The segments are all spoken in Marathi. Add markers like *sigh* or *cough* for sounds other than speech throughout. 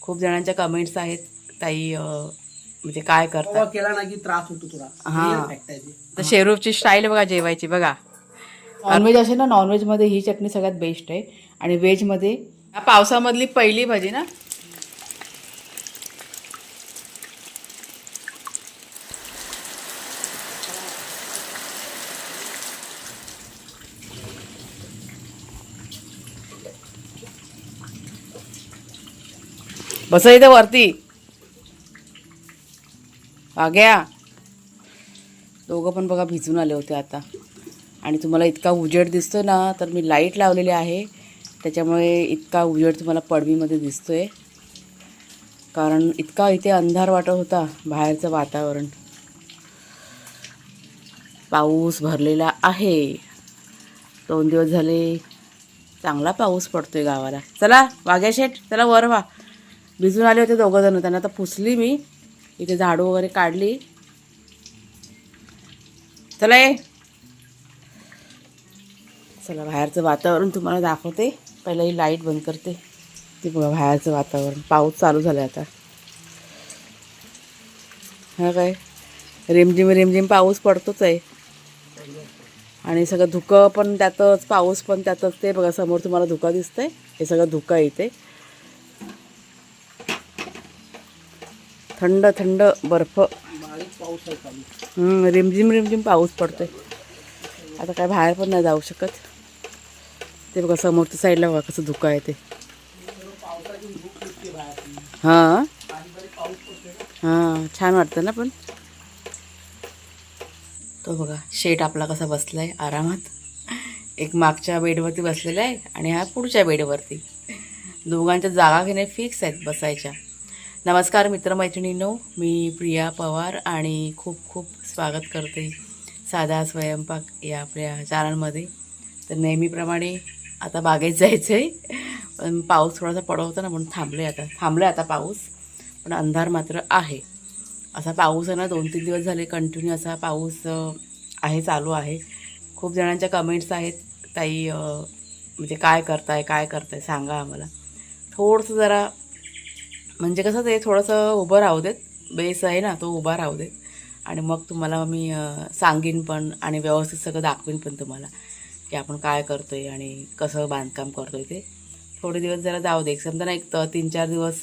खूप जणांच्या कमेंट्स आहेत ताई म्हणजे काय ओवा करतात? केला ना की त्रास होतो तुला हा. तर शेरूची स्टाईल बघा जेवायची बघा. नॉनव्हेज असेल ना नॉनव्हेजमध्ये ही चटणी सगळ्यात बेस्ट आहे. आणि व्हेजमध्ये हा पावसामधली पहिली भाजी ना बस इथं वरती. वाघ्या. दोघं पण बघा भिजून आले होते आता. आणि तुम्हाला इतका उजेड दिसतो ना तर मी लाइट लावलेली आहे. त्याच्यामुळे इतका उजेड तुम्हाला पडवीमध्ये दिसतोय. कारण इतका इथे अंधार वाटत होता बाहेरचं वातावरण. पाऊस भरलेला आहे. दोन दिवस झाले चांगला पाऊस पडतोय गावाला. चला वाघ्या शेठ चला वर व्हा. भिजून आले होते दोघं जण. त्यांना आता पुसली मी. इथे झाडू वगैरे काढली. चला ये. चला बाहेरचं वातावरण तुम्हाला दाखवते. पहिला ही लाइट बंद करते. ते बघा बाहेरचं वातावरण. पाऊस चालू झाला आता. हा काय? रिमझिम रिमझिम पाऊस पडतोच आहे. आणि सगळं धुकं पण त्यातच पाऊस पण त्यातच. ते बघा समोर तुम्हाला धुकं दिसतंय. हे सगळं धुकं येते थंड थंड बर्फ. पाऊस रिमझिम रिमझिम पाऊस पडतोय. आता काय बाहेर पण नाही जाऊ शकत. ते बघा समोरच्या साईडला बघा कसं धुकं आहे ते. हां. हां छान वाटतं ना पण. तो बघा शेट आपला कसा बसलाय आरामात. एक मागच्या बेडवरती बसलेला आहे आणि हा पुढच्या बेडवरती. दोघांच्या जागा घेणे फिक्स आहेत बसायच्या. नमस्कार मित्रमैत्रिणींनो मी प्रिया पवार आणि खूप खूप स्वागत करते साधा स्वयंपाक या आपल्या चॅनलमध्ये. तर नेहमीप्रमाणे आता बागेत जायचं आहे पण पाऊस थोडासा पडत होता ना म्हणून थांबले आता. थांबलं आता पाऊस पण अंधार मात्र आहे. असा पाऊस आहे ना दोन तीन दिवस झाले कंटिन्यू असा पाऊस आहे चालू आहे. खूप जणांच्या कमेंट्स आहेत ताई म्हणजे काय करताय काय करताय सांगा आम्हाला. थोडंसं जरा म्हणजे कसं ते थोडंसं उभं राहू देत. बेस आहे ना तो उभा राहू देत. आणि मग तुम्हाला मी सांगेन सांगीन पण आणि व्यवस्थित सगळं दाखवीन पण तुम्हाला की आपण काय करतो आहे आणि कसं बांधकाम करतो आहे ते. थोडे दिवस जरा जाऊ दे. समजा ना एक तीन चार दिवस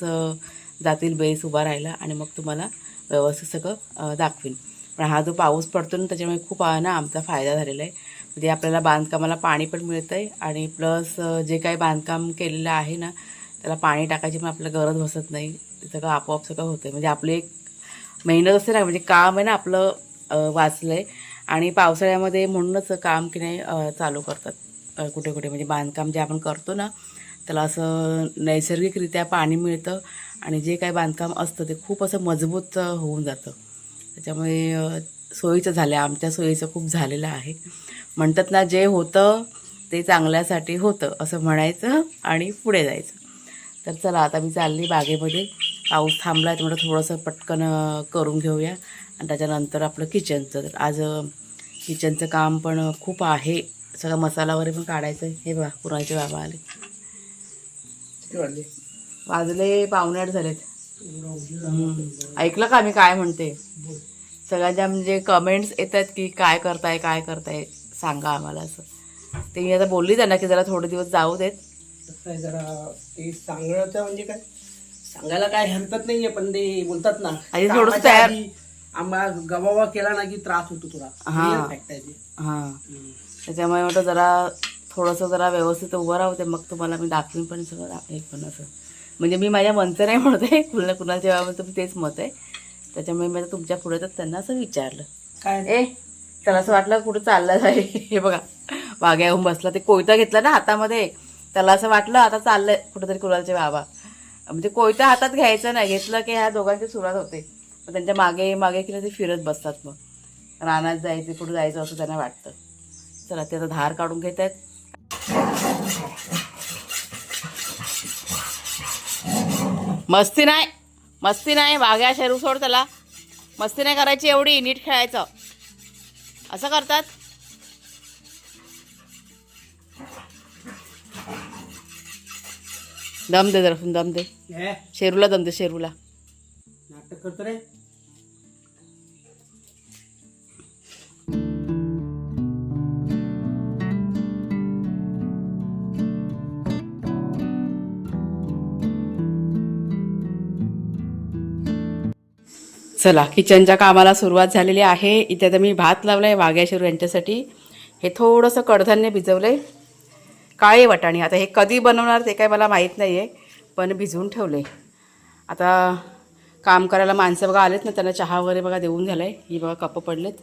जातील बेस उभा राहिला आणि मग तुम्हाला व्यवस्थित सगळं दाखवीन. पण हा जो पाऊस पडतो ना त्याच्यामुळे खूप ना आमचा फायदा झालेला आहे. म्हणजे आपल्याला बांधकामाला पाणी पण मिळतं आहे आणि प्लस जे काही बांधकाम केलेलं आहे ना त्याला पाणी टाकायची पण आपल्याला गरज बसत नाही. ते सगळं आपोआप सगळं होतं आहे म्हणजे आपली एक मेहनत असते ना म्हणजे काम आहे ना आपलं वाचलं आहे आणि पावसाळ्यामध्ये म्हणूनच काम की नाही चालू करतात. कुठे कुठे. म्हणजे बांधकाम जे आपण करतो ना त्याला असं नैसर्गिकरित्या पाणी मिळतं आणि जे काही बांधकाम असतं ते खूप असं मजबूत होऊन जातं. त्याच्यामुळे सोयीचं झालं आहे आमच्या सोयीचं खूप झालेलं आहे. म्हणतात ना जे होतं ते चांगल्यासाठी होतं असं म्हणायचं आणि पुढे जायचं. तर चला आता मी चालली बागेमध्ये. पाऊस थांबला आहे तर थोडंसं पटकन करून घेऊया. आणि त्याच्यानंतर आपलं किचनचं. तर आज किचनचं काम पण खूप आहे. सगळा मसाला वगैरे पण काढायचं आहे हे बघा पुराचे बाबा आले. वाजले? पावणे आठ झालेत. ऐकलं का मी काय म्हणते? सगळ्यांच्या म्हणजे कमेंट्स येतात की काय करताय काय करताय सांगा आम्हाला असं. ते मी आता बोलली त्यांना की जरा थोडे दिवस जाऊ देत. कसं आहे जरा ते सांगण्याचं म्हणजे काय? सांगायला काय हरकत नाहीये पण ते बोलतात ना आधी थोडंसं कामाच्या तयार- आधी आंबा गवावा केला ना की त्रास होतो तुला. हा. Real fact आहे ते. हां. हम्म. त्याच्यामुळे म्हटलं जरा थोडंसं जरा व्यवस्थित उभं राहते मग तुम्हाला मी दाखवीन पण सगळं दाख- एक पण असं. म्हणजे मी माझ्या मनचं नाही म्हणत आहे कुणाला कुणाच्या बाबतीत पण तेच मत आहे. त्याच्यामुळे मी आता तुमच्यापुढे तर त्यांना असं विचारलं. काय? ए त्याला असं वाटलं कुठं चाललं जाईल हे बघा वाघ्या येऊन बसला ते कोयता घेतला ना हातामध्ये. त्याला असं वाटलं आता चाललंय कुठेतरी कुणालचे बाबा म्हणजे कोयता हातात घ्यायचं नाही घेतलं की ह्या दोघांची सुरुवात होते. मग त्यांच्या मागे मागे केलं ते फिरत बसतात मग. रानात जायचं कुठं जायचं असं त्यांना वाटतं. चला ते आता धार काढून घेत आहेत. मस्ती नाही मस्ती नाही वाघ्या शेरू सोड त्याला. मस्ती नाही करायची एवढी नीट खेळायचं. असं करतात. दम दे जरा दम दे. शेरूला दम दे शेरूला. नाटक करतो रे. चला किचनच्या कामाला सुरुवात झालेली आहे. इथे आता मी भात लावला आहे वाघ्या शेरू यांच्यासाठी. हे थोडंसं कडधान्य भिजवलं आहे काळे वाटाणे. आता हे कधी बनवणार ते काय मला माहीत नाही आहे पण भिजवून ठेवले आता काम करायला माणसं बघा आलेत ना त्यांना चहा वगैरे बघा देऊन झालं आहे ही बघा कपं पडलेत.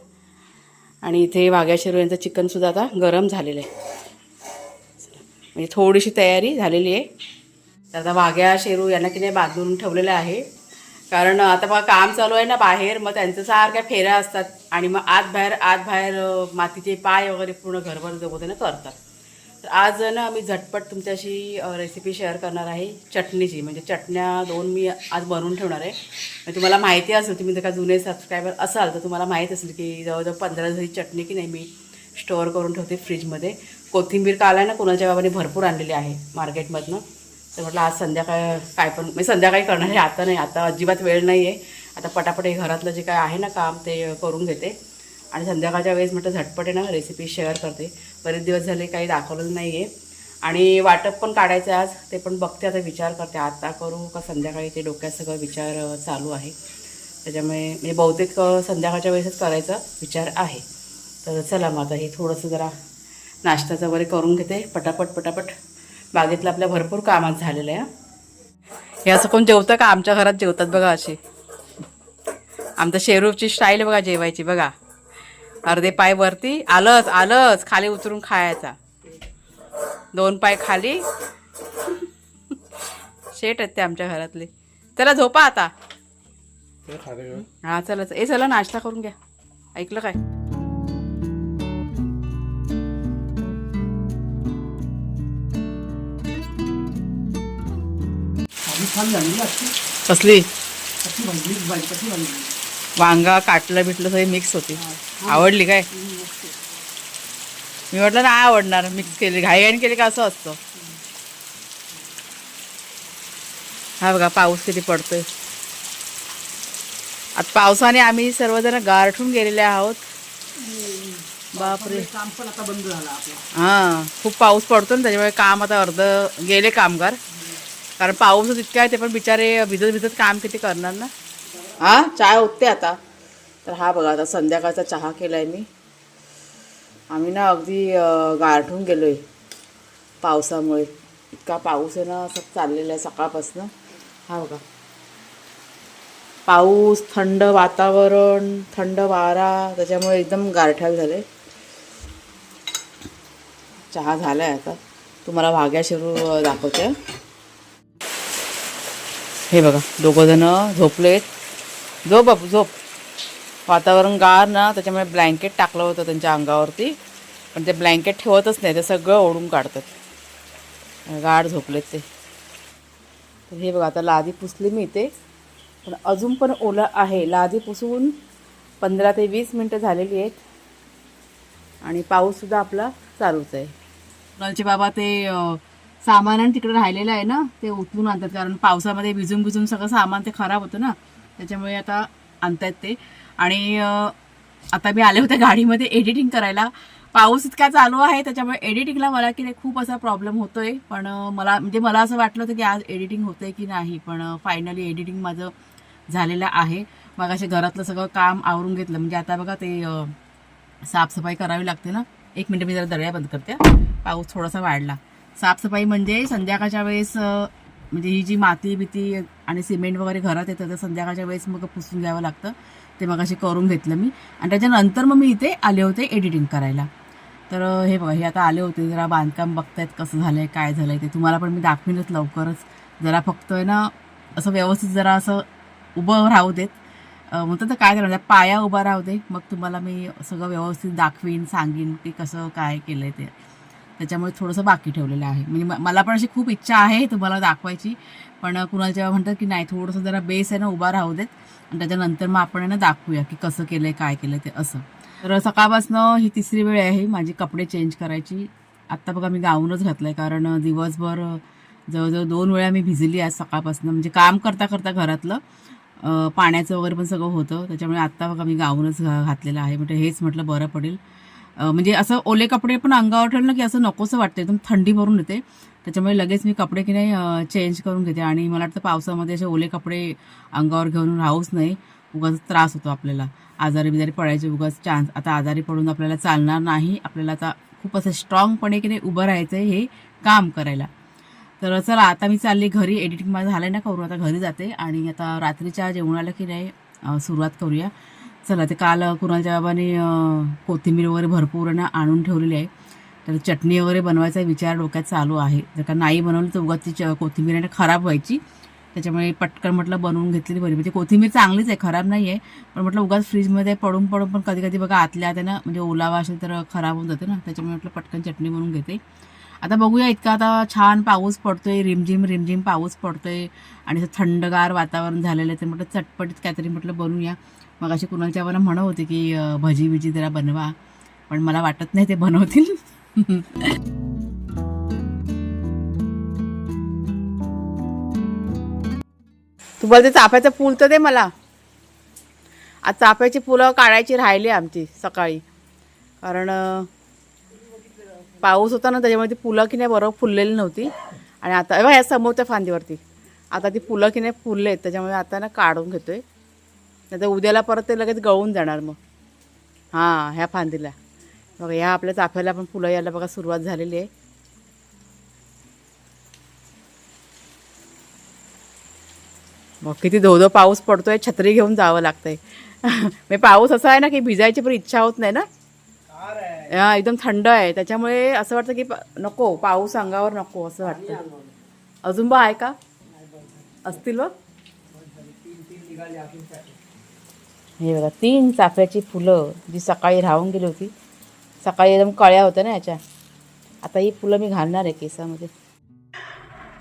आणि इथे वाघ्या शेरू यांचं चिकनसुद्धा आता गरम झालेलं आहे. म्हणजे थोडीशी तयारी झालेली आहे. तर आता वाघ्या शेरू यांना की नाही बांधून ठेवलेलं आहे. कारण आता बघा काम चालू आहे ना बाहेर मग त्यांचं सारख्या फेऱ्या असतात. आणि मग आत बाहेर आत बाहेर मातीचे पाय वगैरे पूर्ण घरभर जगवताना करतात. आज ना मी झटपट तुमच्याशी रेसिपी शेअर करणार आहे. चटणीची म्हणजे चटण्या दोन मी आज बनवून ठेवणार आहे. म्हणजे तुम्हाला माहिती असेल तुम्ही जर का जुने सबस्क्रायबर असाल तर तुम्हाला माहीत असेल की जवळजवळ पंधरा दिवसाची चटणी की नाही मी स्टोअर करून ठेवते फ्रीजमध्ये कोथिंबीर काल आहे ना कुणाच्या बाबाने भरपूर आणलेली आहे मार्केटमधनं तर म्हटलं आज संध्याकाळ काय पण मी संध्याकाळी करणार आहे आता नाही आता अजिबात वेळ नाही आहे आता पटापट हे घरातलं जे काय आहे ना काम ते करून घेते. आणि संध्याकाळच्या वेळेस म्हटलं झटपट आहे ना रेसिपी शेअर करते. बरेच दिवस झाले काही दाखवलेलं नाही आहे आणि वाटप पण काढायचं आज ते पण बघते आता विचार करते. आता करू का संध्याकाळी? ते डोक्यात सगळं विचार चालू आहे. त्याच्यामुळे म्हणजे बहुतेक संध्याकाळच्या वेळेसच करायचा विचार आहे. तर चला मग आता हे थोडंसं जरा नाश्त्याचं वगैरे करून घेते. पटापट पटापट. बागेतलं आपल्या भरपूर कामात झालेलं आहे हे. असं कोण जेवतं का? आमच्या घरात जेवतात बघा असे आमचं शेरूची स्टाईल बघा जेवायची बघा. अर्धे पाय वरती. आलंच आलंच. खाली उतरून खायचा. दोन पाय खाली. शेट आहेत ते आमच्या घरातले. चला झोपा आता. हा चला ए चला नाश्ता करून घ्या. ऐकलं काय? कसली? वांगा काटलं बिटलं सगळी मिक्स होती. आवडली काय? मी म्हटलं नाही आवडणार. मिक्स केली. घाईघाईन केली का असं असतं? हा बघा पाऊस किती पडतोय. आता पावसाने आम्ही सर्वजण गारठून गेलेले आहोत. बापरे. काम पण आता बंद झालं हां खूप पाऊस पडतो ना त्याच्यामुळे काम आता अर्ध गेले कामगार. कारण पाऊस इतका आहे ते पण बिचारे भिजत भिजत काम किती करणार ना? हां? चाय उठते आता. तर हा बघा आता संध्याकाळचा चहा केला आहे मी. आम्ही ना अगदी गारठून गेलो आहे पावसामुळे. इतका पाऊस आहे ना असं चाललेला आहे सकाळपासून. हा बघा. पाऊस थंड वातावरण थंड वारा त्याच्यामुळे एकदम गारठ्याल झाले चहा झाला आहे आता. तुम्हाला वाघ्या शिरू दाखवते. हे बघा दोघंजणं झोपलेत. झोप बापू झोप. वातावरण गार ना त्याच्यामुळे ब्लँकेट टाकलं होतं त्यांच्या अंगावरती. पण ते ब्लँकेट ठेवतच नाही ते सगळं ओढून काढतात. गाढ झोपलेत ते. तर हे बघा आता लादी पुसली मी इथे. पण अजून पण ओलं आहे. लादी पुसून पंधरा ते वीस मिनटं झालेली आहेत. आणि पाऊससुद्धा आपला चालूच आहे. कुणालचे बाबा ते सामान आणि तिकडे राहिलेलं आहे ना ते उचलून आणतात. कारण पावसामध्ये भिजून भिजून सगळं सामान ते खराब होतं ना. त्याच्यामुळे आता आणतायत ते. आणि आता मी आले होते गाडीमध्ये एडिटिंग करायला. पाऊस इतका चालू आहे त्याच्यामुळे एडिटिंगला मला की नाही खूप असा प्रॉब्लेम होतोय. पण मला म्हणजे मला असं वाटलं होतं की आज एडिटिंग होतंय की नाही पण फायनली एडिटिंग माझं झालेलं आहे. मग असे घरातलं सगळं काम आवरून घेतलं. म्हणजे आता बघा ते साफसफाई करावी लागते ना. एक मिनटं मी जरा दर्या बंद करते पाऊस थोडासा वाढला. साफसफाई म्हणजे संध्याकाळच्या वेळेस म्हणजे ही जी माती बिती आणि सिमेंट वगैरे घरात येतं तर संध्याकाळच्या वेळेस मग पुसून घ्यावं लागतं. ते मग असे करून घेतलं मी. आणि त्याच्यानंतर मग मी इथे आले होते एडिटिंग करायला. तर हे बघा हे आता आले होते. जरा बांधकाम बघतायत कसं झालं आहे काय झालं आहे ते. तुम्हाला पण मी दाखवीनच लवकरच. जरा फक्त आहे ना असं व्यवस्थित जरा असं उभं राहू देत. म्हणतात तर काय करणार म्हणजे पाया उभा राहू दे. मग तुम्हाला मी सगळं व्यवस्थित दाखवीन सांगीन की कसं काय केलं आहे ते. त्याच्यामुळे थोडंसं बाकी ठेवलेलं आहे. म्हणजे मला पण अशी खूप इच्छा आहे तुम्हाला दाखवायची. पण कुणाला जेव्हा म्हणतात की नाही थोडंसं जरा बेस आहे ना उभा राहू देत. आणि त्याच्यानंतर मग आपण आहे ना दाखवूया की कसं केलंय काय केलंय ते असं. तर सकाळपासनं ही तिसरी वेळ आहे माझी कपडे चेंज करायची. आत्ता बघा मी गाऊनच घातलंय कारण दिवसभर जवळजवळ दोन वेळा मी भिजली आज सकाळपासून. म्हणजे काम करता करता घरातलं पाण्याचं वगैरे पण सगळं होतं. त्याच्यामुळे आत्ता बघा मी गाऊनच घातलेलं आहे. म्हणजे हेच म्हटलं बरं पडेल. म्हणजे असं ओले कपडे पण अंगावर ठेवलं ना की असं नकोसं वाटतं एकदम थंडी भरून येते. त्याच्यामुळे लगेच मी कपडे की नाही चेंज करून घेते. आणि मला वाटतं पावसामध्ये असे ओले कपडे अंगावर घेऊन राहूच नाही. उगाच त्रास होतो आपल्याला. आजारी बिजारी पडायचे उगाच चान्स आता आजारी पडून आपल्याला चालणार नाही. आपल्याला आता खूप असं स्ट्रॉंगपणे की नाही उभं राहायचं आहे हे काम करायला. तर चला आता मी चालली घरी. एडिटिंग माझं झालं ना करून आता घरी जाते. आणि आता रात्रीच्या जेवणाला की नाही सुरुवात करूया. चला ते काल कुणाच्या बाबाने कोथिंबीर वगैरे भरपूर ना आणून ठेवलेली आहे. तर चटणी वगैरे बनवायचा विचार डोक्यात चालू आहे. जर का नाही बनवलं तर उगाच ती च- कोथिंबीर आहे ना खराब व्हायची. त्याच्यामुळे पटकन म्हटलं बनवून घेतलेली बरी. म्हणजे कोथिंबीर चांगलीच आहे खराब नाही आहे पण म्हटलं उगाच फ्रीजमध्ये पडून पडून पण कधी कधी बघा आतल्या आत आहे ना म्हणजे ओलावा असेल तर खराब होऊन जाते ना. त्याच्यामुळे म्हटलं पटकन चटणी बनवून घेते. आता बघूया इतका आता छान पाऊस पडतोय रिमझिम रिमझिम पाऊस पडतोय. आणि असं थंडगार वातावरण झालेलं आहे तर म्हटलं चटपटीत काहीतरी म्हटलं बनवूया. मग अशी कुणालच्या मला म्हणत होते की भजी बिजी जरा बनवा. पण मला वाटत नाही ते बनवतील. *laughs* तू बोलते चाफ्याचं पूल तर दे मला. आज चाफ्याची फुलं काढायची राहिली आमची सकाळी. कारण पाऊस होता ना त्याच्यामुळे ती फुलं की नाही बरोबर फुललेली नव्हती. आणि आता ह्या समोरच्या फांदीवरती. आता ती फुलं की नाही फुलले आहेत त्याच्यामुळे आता ना काढून घेतोय. नाही तर उद्याला परत ते लगेच गळून जाणार मग. हां ह्या फांदीला. बघा ह्या आपल्या चाफ्याला पण फुलं यायला बघा सुरुवात झालेली आहे. मग किती धो धो पाऊस पडतोय छत्री घेऊन जावं लागतंय. *laughs* मी म्हणजे पाऊस असा आहे ना की भिजायची पण इच्छा होत नाही ना? हा एकदम थंड आहे. त्याच्यामुळे असं वाटतं की नको पाऊस अंगावर नको असं वाटतं. अजून बा आहे का? असतील बघ तीन तीन निघाले अजून त्याचे. हे बघा तीन चाफ्याची फुलं जी सकाळी राहून गेली होती. सकाळी एकदम कळ्या होत्या ना याच्या. आता ही फुलं मी घालणार आहे केसामध्ये.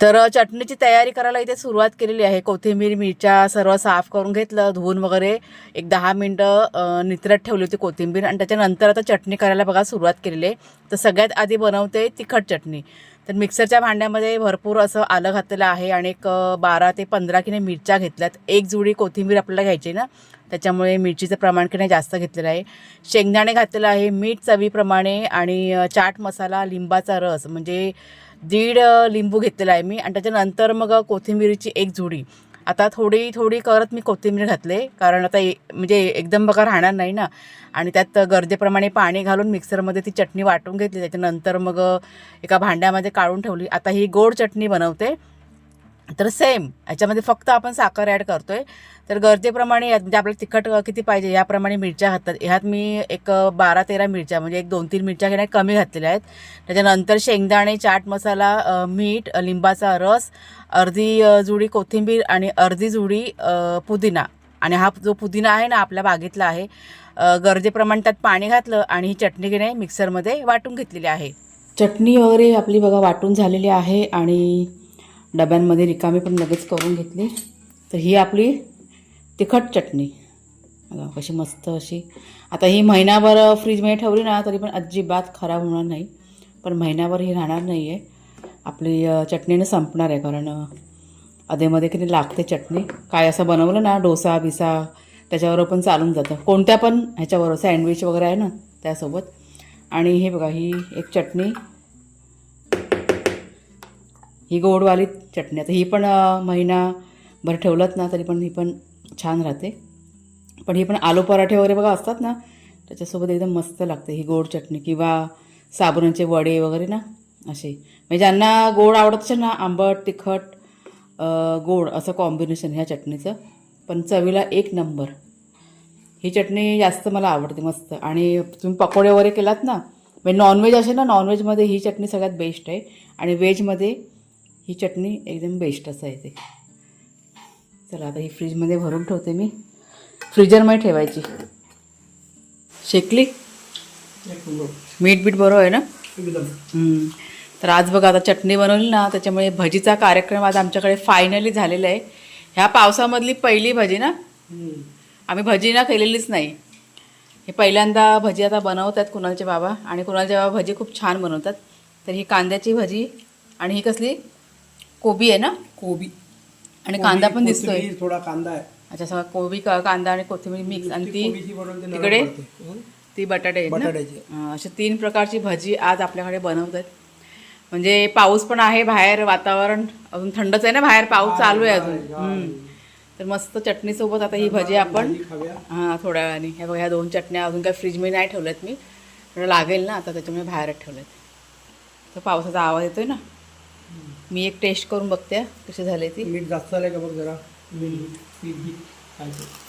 तर चटणीची तयारी करायला इथे सुरुवात केलेली आहे. कोथिंबीर मिरच्या सर्व साफ करून घेतलं. धुवून वगैरे एक दहा मिनटं अं, ठेवली होती कोथिंबीर आणि त्याच्यानंतर आता चटणी करायला बघा सुरुवात केलेली आहे. तर सगळ्यात आधी बनवते तिखट चटणी. तर मिक्सरच्या भांड्यामध्ये भरपूर असं आलं घातलेलं आहे आणि एक बारा ते पंधरा किने मिरच्या घेतल्यात. एक जुडी कोथिंबीर आपल्याला घ्यायची ना. त्याच्यामुळे मिरचीचं प्रमाण की नाही जास्त घेतलेलं आहे. शेंगदाणे घातलेलं आहे मीठ चवीप्रमाणे आणि चाट मसाला लिंबाचा रस म्हणजे दीड लिंबू घेतलेला आहे मी. आणि त्याच्यानंतर मग कोथिंबीरीची एक जुडी. आता थोडी थोडी करत मी कोथिंबीर घातले कारण आता ए- म्हणजे एकदम बघा राहणार नाही ना. आणि त्यात गरजेप्रमाणे पाणी घालून मिक्सरमध्ये ती चटणी वाटून घेतली. त्याच्यानंतर मग एका भांड्यामध्ये काढून ठेवली. आता ही गोड चटणी बनवते. तर सेम याच्यामध्ये फक्त आपण साखर ॲड करतो आहे तर गरजेप्रमाणे यात म्हणजे आपल्याला तिखट किती पाहिजे याप्रमाणे मिरच्या हातात ह्यात मी एक बारा तेरा मिरच्या म्हणजे एक दोन तीन मिरच्या घेण्या कमी घातलेल्या आहेत. त्याच्यानंतर शेंगदाणे चाट मसाला मीठ लिंबाचा रस अर्धी जुडी कोथिंबीर आणि अर्धी जुडी पुदिना. आणि हा जो पुदिना आहे ना आपल्या बागेतला आहे गरजेप्रमाणे त्यात पाणी घातलं आणि ही चटणी घेणे मिक्सरमध्ये वाटून घेतलेली आहे. चटणी वगैरे आपली बघा वाटून झालेली आहे आणि डब्यांमध्ये रिकामी पण लगेच करून घेतली. तर ही आपली तिखट चटणी. बघा कशी मस्त अशी. आता ही महिनाभर फ्रीजमध्ये ठेवली ना तरी पण अजिबात खराब होणार नाही. पण महिनाभर ही राहणार नाही आहे आपली चटणीनं संपणार आहे कारण अधेमध्ये किती लागते चटणी. काय असं बनवलं ना डोसा बिसा त्याच्याबरोबर पण चालून जातं. कोणत्या पण ह्याच्याबरोबर सँडविच वगैरे आहे ना त्यासोबत. आणि हे बघा ही एक चटणी. ही गोडवाली चटणी. आता ही पण महिनाभर ठेवलंत ना तरी पण ही पण छान राहते. पण ही पण आलू पराठे वगैरे बघा असतात ना त्याच्यासोबत एकदम मस्त लागते ही गोड चटणी किंवा साबुरांचे वडे वगैरे ना असे. म्हणजे ज्यांना गोड आवडत असेल ना आंबट तिखट गोड असं कॉम्बिनेशन ह्या चटणीचं पण चवीला एक नंबर. ही चटणी जास्त मला आवडते मस्त. आणि तुम्ही पकोडे वगैरे केलात ना म्हणजे नॉनव्हेज असेल ना नॉनव्हेजमध्ये ही चटणी सगळ्यात बेस्ट आहे. आणि व्हेजमध्ये ही चटणी एकदम बेस्ट असायची आहे ते. चला आता ही फ्रीजमध्ये भरून ठेवते मी. फ्रीजरमध्ये ठेवायची. शेकली? मीठ बीठ बरोबर आहे ना? तर आज बघा आता चटणी बनवली ना त्याच्यामुळे भजीचा कार्यक्रम आज आमच्याकडे फायनली झालेला आहे. ह्या पावसामधली पहिली भजी ना? आम्ही भजी ना केलेलीच नाही. हे पहिल्यांदा भजी आता बनवतात कुणालचे बाबा आणि कुणालचे बाबा भजी खूप छान बनवतात. तर ही कांद्याची भजी आणि ही कसली? कोबी आहे ना? कोबी. आणि कांदा पण दिसतोय. थोडा कांदा आहे. अच्छा सगळं कोबी का- कांदा आणि कोथिंबीर मिक्स आणि ती तिकडे? ती बटाटे आहेत ना? बटाट्याची. अं, अशा तीन प्रकारची भजी आज आपल्याकडे बनवत आहेत म्हणजे पाऊस पण आहे बाहेर वातावरण अजून थंडच आहे ना बाहेर? पाऊस चालू आहे अजून. तर मस्त चटणीसोबत आता ही भजी आपण हां थोड्या वेळाने. ह्या बघ ह्या दोन चटण्या अजून काय फ्रीजमध्ये नाही ठेवल्यात मी. थोडं लागेल ना आता त्याच्यामुळे बाहेरच ठेवल्यात. तर पावसाचा आवाज येतोय ना? मी एक टेस्ट करून बघते कशी झाली ती. मीठ जास्त झालंय का बघ जरा.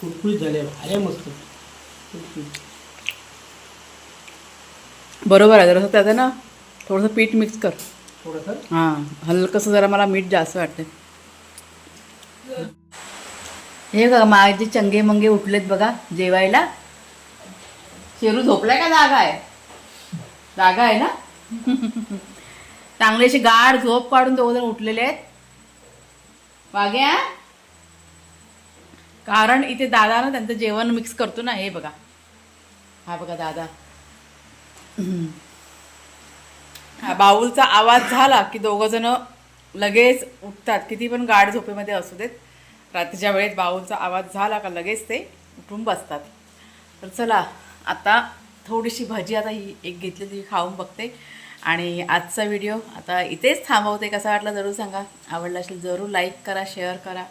कुरकुरीत झाले आहे मस्त. बरोबर आहे जरासं त्याचं ना थोडंसं पीठ मिक्स कर. थोडंसं? हां हलकंसं जरा मला मीठ जास्त वाटतं हे बघा माझे चंगे मंगे उठलेत बघा जेवायला. शेरू झोपलाय का जागा आहे? जागा आहे ना? *laughs* चांगली अशी गाढ झोप काढून दोघजण उठलेले आहेत. वाग्या कारण इथे दादा ना त्यांचं जेवण मिक्स करतो ना हे बघा. हा बघा दादा. हा बाऊलचा आवाज झाला की दोघं जण लगेच उठतात. किती पण गाढ झोपेमध्ये असू देत रात्रीच्या वेळेत बाऊलचा आवाज झाला का लगेच ते उठून बसतात. तर चला आता थोडीशी भाजी आता ही एक घेतली ती खाऊन बघते. आणि आजचा व्हिडिओ आता इथेच थांबवते कसा वाटला जरूर सांगा. आवडला असेल जरूर लाईक करा शेअर करा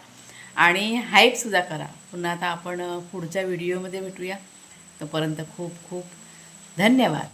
आणि हाईपसुद्धा करा. पुन्हा आता आपण पुढच्या व्हिडिओमध्ये भेटूया. तोपर्यंत खूप खूप धन्यवाद.